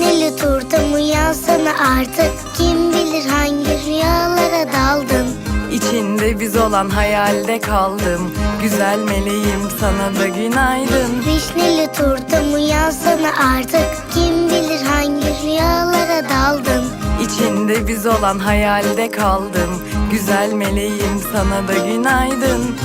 Vişneli turtam uyansana artık? Kim bilir hangi rüyalara daldın? İçinde biz olan hayalde kaldım. Güzel meleğim sana da günaydın. Vişneli turtam uyansana artık? Kim bilir hangi rüyalara daldın? İçinde biz olan hayalde kaldım. Güzel meleğim sana da günaydın.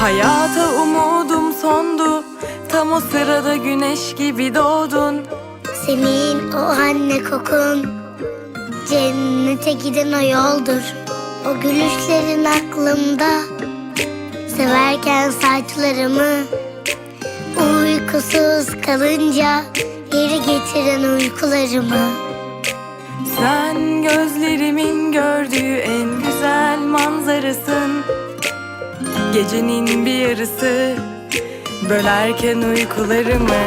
Hayata umudum sondu. Tam o sırada güneş gibi doğdun. Senin o anne kokun Cennete giden o yoldur. O gülüşlerin aklımda. Severken saçlarımı Uykusuz kalınca Geri getiren uykularımı. Sen gözlerimin gördüğü en güzel manzarasın. Gecenin bir yarısı Bölerken uykularımı.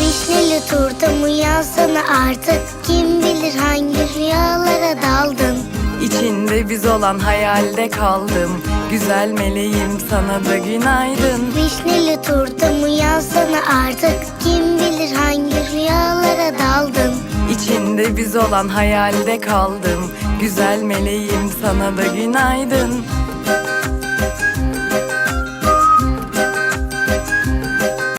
Vişneli turtam uyansana artık. Kim bilir hangi rüyalara daldın? İçinde biz olan hayalde kaldım. Güzel meleğim sana da günaydın. Vişneli turtam uyansana artık. Kim bilir hangi rüyalara daldın? İçinde biz olan hayalde kaldım. Güzel meleğim sana da günaydın